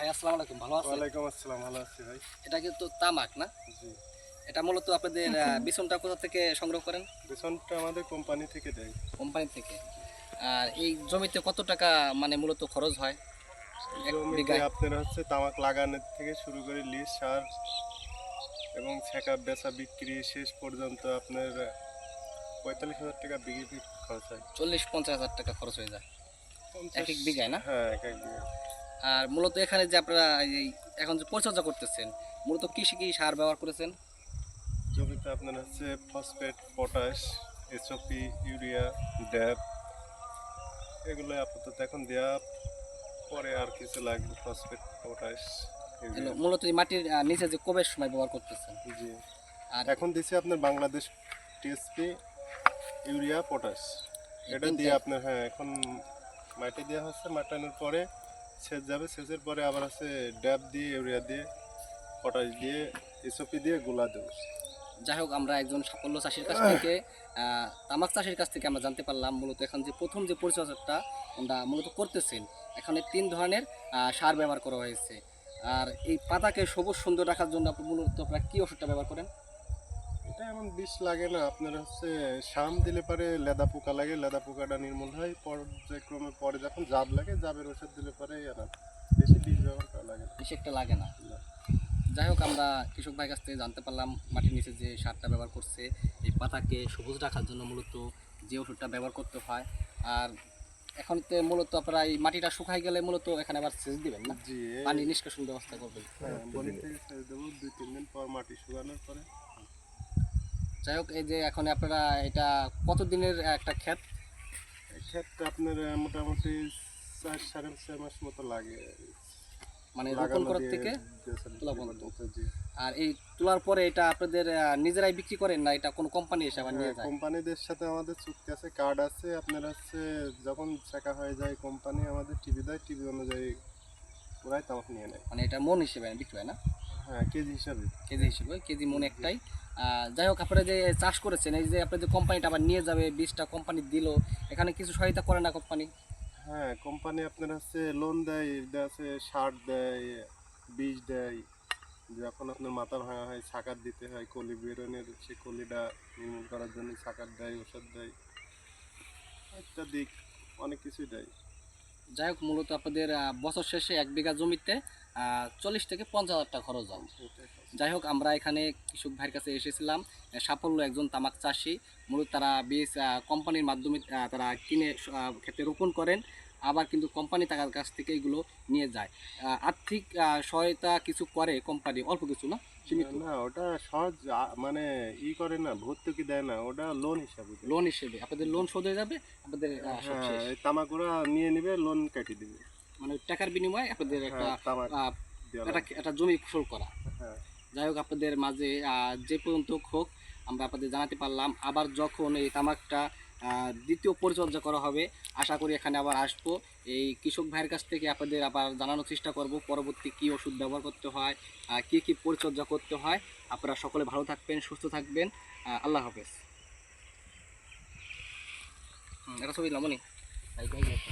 ভাই আসসালামু আলাইকুম ভালো আছেন? ওয়ালাইকুম আসসালাম ভালো আছি ভাই। এটা কিন্তু তামাক না? জি। এটা মূলত আপনাদের বিছনটা কোথা থেকে সংগ্রহ করেন? বেতনটা আমাদের কোম্পানি থেকে দেয়। কোম্পানি থেকে। আর এই জমিতে কত টাকা মানে মূলত খরচ হয়? জমিতে আপনার হচ্ছে তামাক লাগানোর থেকে শুরু করে লিজ সার এবং ছেঁকা বেচা বিক্রি শেষ পর্যন্ত আপনার পঁয়তাল্লিশ হাজার টাকা বিঘি খরচ হয়। চল্লিশ পঞ্চাশ হাজার টাকা খরচ হয়ে যায়। এক এক বিঘায় না? হ্যাঁ এক এক বিঘা আর মূলত এখানে যে আপনারা এই এখন যে পরিচর্যা করতেছেন মূলত কৃষি কি সার ব্যবহার করেছেন? জমিতে আপনার হচ্ছে phosphate potash SOP urea DAP এগুলো আপাতত এখন দেওয়া পরে আর কিছু লাগবে ফসফেট পটাশ এগুলো মূলত এই মাটির নিচে যে কোবের সময় ব্যবহার করতেছেন? জি। আর এখন দিছে আপনার বাংলাদেশ টিএসপি ইউরিয়া পটাশ এটা দিয়ে আপনার হ্যাঁ এখন মাটি দেওয়া হচ্ছে মাটানোর পরে সেচ যাবে, সেচের পরে আবার হচ্ছে ড্যাব দিয়ে, ইউরিয়া দিয়ে, পটাশ দিয়ে, এসওপি দিয়ে গোলা দেবো। যাই হোক, আমরা একজন সাফল্য চাষির কাছ থেকে তামাক চাষির কাছ থেকে আমরা জানতে পারলাম, মূলত এখন যে প্রথম যে পরিচর্যাটা আমরা মূলত করতেছেন, এখানে তিন ধরনের সার ব্যবহার করা হয়েছে। আর এই পাতাকে সবুজ সুন্দর রাখার জন্য আপনি মূলত আপনারা কি ওষুধটা ব্যবহার করেন? এটা এমন বিষ লাগে না আপনার হচ্ছে শাম দিলে পরে লেদা পোকা লাগে লেদা পোকাটা নির্মূল হয় পর্যায়ক্রমে পরে যখন জাব লাগে জাবের ওষুধ দিলে পরে বেশি বিষ ব্যবহার করা লাগে বেশি একটা লাগে না। যাই হোক আমরা কৃষক ভাইয়ের কাছ থেকে জানতে পারলাম মাটির নিচে যে সারটা ব্যবহার করছে এই পাতাকে সবুজ রাখার জন্য মূলত যে ওষুধটা ব্যবহার করতে হয়। আর এখন তো মূলত আপনারা এই মাটিটা শুকাই গেলে মূলত এখানে আবার সেচ দিবেন না? জি পানি নিষ্কাশন ব্যবস্থা করবেন। হ্যাঁ বলি থেকে ছেড়ে দেবো দুই তিন দিন পর মাটি শুকানোর পরে। যাই হোক এই যে এখন আপনারা এটা কত দিনের একটা ক্ষেত? ক্ষেতটা আপনার মোটামুটি চার সাড়ে চার মাস মতো লাগে। মানে রোপণ করার থেকে তোলা পর্যন্ত। আর এই তোলার পরে এটা আপনাদের নিজেরাই বিক্রি করেন না? এটা কোনো কোম্পানি এসে আবার নিয়ে হ্যাঁ, যায়? কোম্পানিদের সাথে আমাদের চুক্তি আছে কার্ড আছে। আপনার হচ্ছে যখন শেখা হয়ে যায় কোম্পানি আমাদের টিভি দেয় টিভি অনুযায়ী ওরাই তামাক নিয়ে নেয়। মানে এটা মন হিসেবে বিক্রি হয় না? হ্যাঁ কেজি হিসাবে। কেজি হিসেবে কেজি মন একটাই। যাই হোক আপনারা যে চাষ করেছেন এই যে আপনার যে কোম্পানিটা আবার নিয়ে যাবে বীজটা কোম্পানি দিল এখানে কিছু সহায়তা করে না কোম্পানি হ্যাঁ কোম্পানি আপনার হচ্ছে লোন দেয় আছে সার দেয় বীজ দেয়। যখন আপনার মাথা ভাঙা হয় সাকার দিতে হয় কলি বেরোনের সে কলিটা নির্মূল করার জন্য সাকার দেয় ওষুধ দেয়। ইত্যাদি অনেক কিছুই দেয়। যাই হোক, মূলত আপনাদের বছর শেষে এক বিঘা জমিতে চল্লিশ থেকে পঞ্চাশ হাজার টাকা খরচ হয় যাই হোক, আমরা এখানে কৃষক ভাইয়ের কাছে এসেছিলাম। সাফল্য একজন তামাক চাষি। মূলত তারা বীজ কোম্পানির মাধ্যমে তারা কিনে ক্ষেতে রোপণ করেন। আবার কিন্তু কোম্পানি টাকার কাছ থেকে এগুলো নিয়ে যায়। আর্থিক সহায়তা কিছু করে কোম্পানি অল্প কিছু না? না ওটা সহজ মানে ই করে না ভর্তুকি দেয় না ওটা লোন হিসাবে লোন হিসেবে। আপনাদের লোন শোধ হয়ে যাবে? আপনাদের হ্যাঁ তামাকুরা নিয়ে নিবে লোন কেটে দিবে। মানে টাকার বিনিময়ে আপনাদের একটা হ্যাঁ, একটা জমি ফসল করা। হ্যাঁ। যাই হোক আপনাদের মাঝে যে পর্যন্ত হোক আমরা আপনাদের জানাতে পারলাম। আবার যখন এই তামাকটা দ্বিতীয় পরিচর্যা করা হবে। আশা করি এখানে আবার আসব। এই কৃষক ভাইয়ের কাছ থেকে আপনাদের আবার জানানোর চেষ্টা করব, পরবর্তী কী ওষুধ ব্যবহার করতে হয় কি কী পরিচর্যা করতে হয়। আপনারা সকলে ভালো থাকবেন, সুস্থ থাকবেন। আল্লাহ হাফেজ। এটা ছবি লমনি